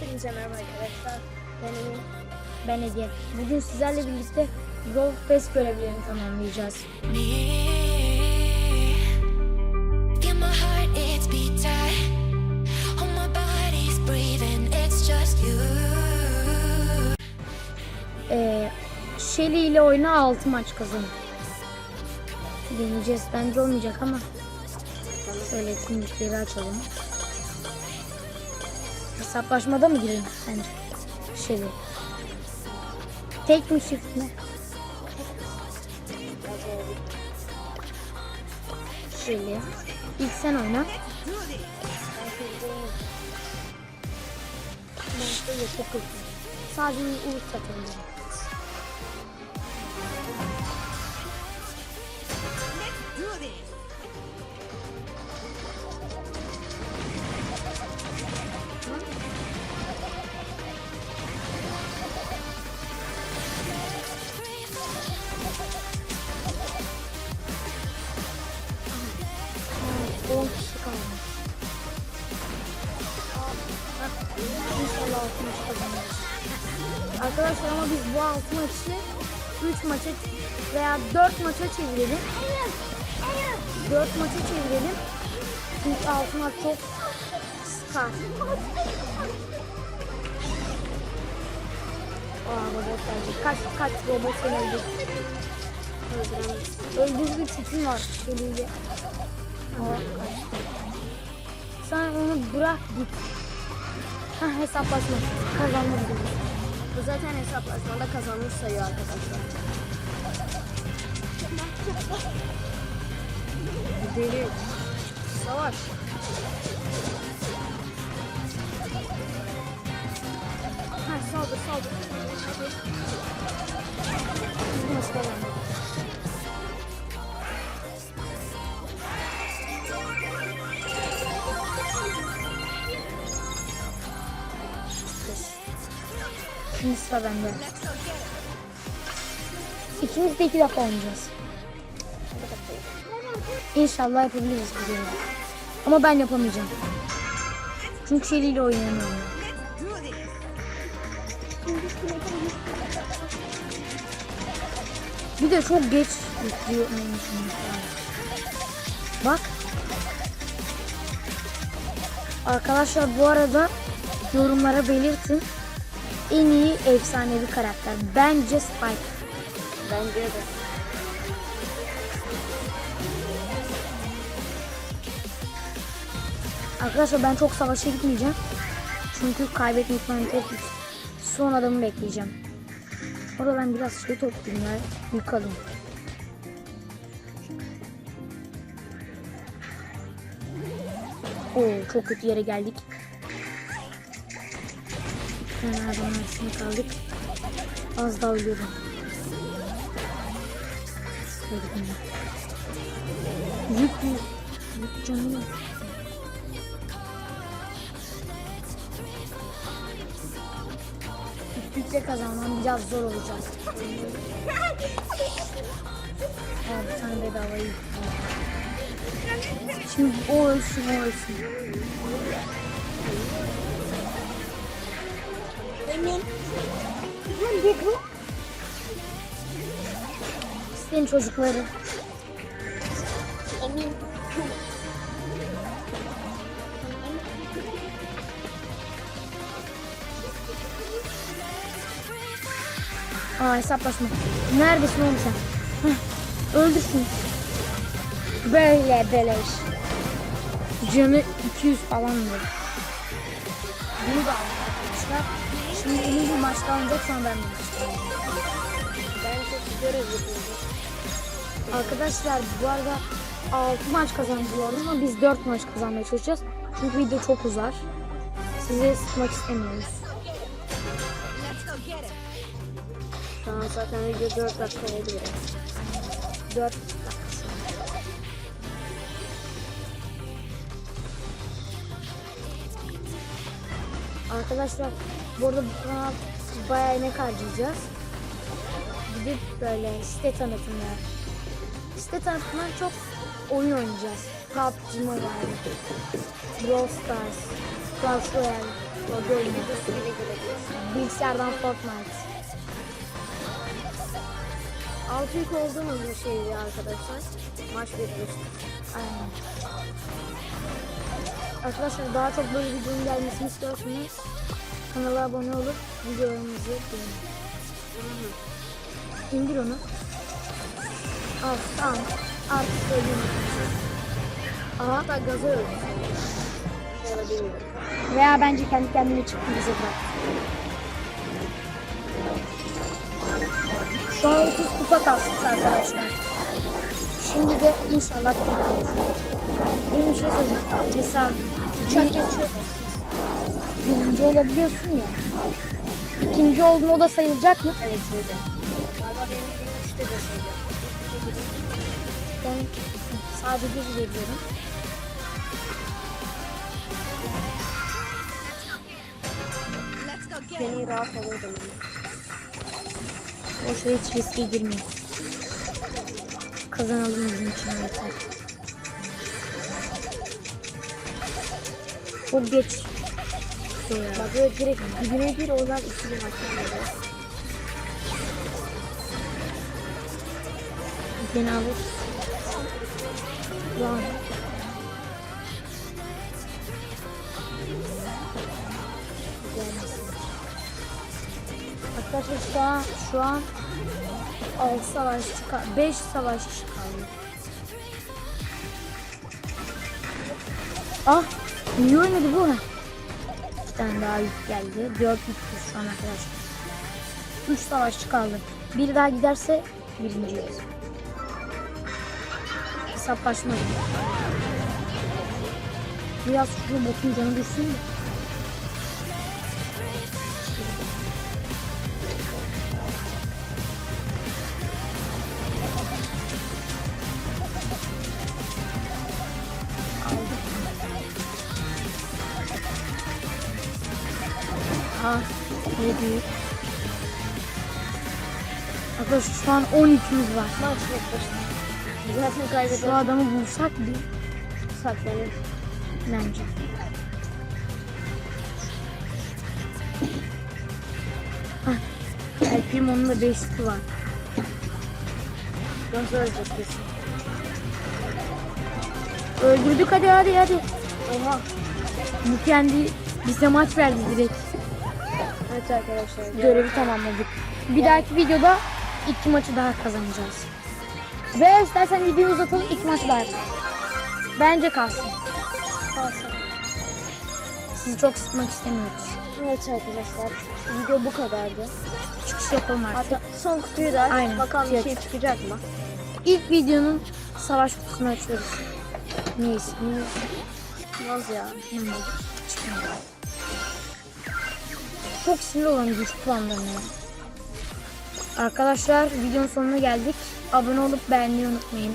Hepinize merhaba arkadaşlar. Ben Emin. Ben Ege. Bugün sizlerle birlikte Brawl Pass görevlerini tamamlayacağız. me. Feel my heart, it's beat tight. Oh, my body's breathing, it's just you. Ee, Shelly ile oyuna 6 maç kazanın. Deneyeceğiz. Bence olmayacak ama. Şöyle etkinlikleri açalım. Hesaplaşmada mı girelim bence? Shelly. Tek mi çift mi? Shelly. İlk sen oyna. Ben de çok kötü. Sadece ulus ama biz bu altı maçı 3 maça veya 4 maça çevirelim. 4 maça çevirelim. Çünkü altı maç çok sıkar. Aa robot gelecek. Kaç kaç robot öldür. Öldürücü bir tipim var. Eliyle. Aa, kaçtı. Sen onu bırak git. Ha hesaplaşma. Gibi. Bu zaten hesaplaşmada kazanmış sayıyor arkadaşlar. Deli. Savaş. Şimdi sıra bende. İkimiz de iki defa oynayacağız. İnşallah yapabiliriz bu görevi. Ama ben yapamayacağım. Çünkü ile oynayamıyorum. Bir de çok geç yüklüyor. Bak. Arkadaşlar bu arada yorumlara belirtin. En iyi efsanevi karakter. Bence Spike. Bence de. Arkadaşlar ben çok savaşa gitmeyeceğim. Çünkü kaybetme ihtimali çok yüksek. Son adamı bekleyeceğim. Orada ben biraz şey toplayayım ya. Yük alayım. Oo çok kötü yere geldik. Tane adamın arasında kaldık. Az. Öldüm ben. Yük yük. Yük canı yok. Yükle kazanmam biraz zor olacak. Bir tane bedava yük. Şimdi o ölsün o ölsün. Emin. Senin çocukları. Emin. Aa hesaplaşma. Neredesin oğlum sen? Heh, öldürsün. Böyle beleş. Canı 200 falan mı? Bunu da arkadaşlar. Şimdi emin bir maçta oynayacak sonra ben bir maçta. Ben çok. Arkadaşlar bu arada 6 maç kazandılar ama biz 4 maç kazanmaya çalışacağız. Çünkü video çok uzar. Sizi sıkmak istemiyoruz. An zaten video 4 dakika oldu bile. 4 Arkadaşlar bu arada bu kanal bayağı emek harcayacağız. Gidip böyle site tanıtımı, site tanıtımından çok oyun oynayacağız. PUBG Mobile, Brawl Stars, Clash Royale. O da oynuyor. Videosu bile gelebilir. Bilgisayardan Fortnite. Altı yük olduğumuz bir şeydi arkadaşlar. Maç bitmişti. Aynen. Arkadaşlar daha çok böyle videonun gelmesini istiyorsanız kanala abone olup videolarımızı beğenin. İndir onu. Al tamam. Artık söyleyeyim. Aha hatta gaza öldü. Ya da bilmiyorum. Veya bence kendi kendine çıktı bize bırak. Şu an 30 kupa kastık arkadaşlar. Şimdi de inşallah kazanırız. Benim bir şey söyleyeyim. Mesela Uçak geçiyor. Birinci olabiliyorsun ya. İkinci oldun o da sayılacak mı? Evet öyle. Galiba benim bir üçte de şeydi. Ben sadece bir veriyorum. Seni rahat alırdım. Boş ver hiç riske girmeyin. Kazanalım bizim için yeter. Çok geç. Sonra. Bak böyle direkt dibine gir oradan maç yapıyoruz. Beni alır. Tamam. Arkadaşlar şu an şu an 6 savaşçı kaldı. 5 savaşçı kaldı. Ah! Niye oynadı bu? Bir tane daha yük geldi. 4 yük şu an arkadaşlar. 3 savaşçı kaldı. Biri daha giderse birinciyiz. Hesaplaşma. Biraz şu botun canı düşsün de. Ha, ne büyük. Arkadaşlar şu an 12'miz var. Maç. Zaten Şu adamı bulsak bir Saklanır. bence. Hah. El Primo'nun da beşli var. Nasıl öleceğiz kesin? Öldürdük hadi hadi hadi. Oha. Bu kendi bize maç verdi direkt. Evet arkadaşlar. Görevi tamamladık. Bir dahaki videoda iki maçı daha kazanacağız. Ve istersen videoyu uzatalım iki maçı daha yapalım. Bence kalsın. Kalsın. Sizi çok sıkmak istemiyoruz. Evet arkadaşlar. Video bu kadardı. Çıkış yapalım artık. Hatta son kutuyu da. Aynen, Bakalım bir şey çıkacak mı? İlk videonun savaş kutusunu açıyoruz. Neyse. Olmaz ya. Hmm, çıkmadı. Çok sinir olan güç puanlarına. Arkadaşlar videonun sonuna geldik. Abone olup beğenmeyi unutmayın.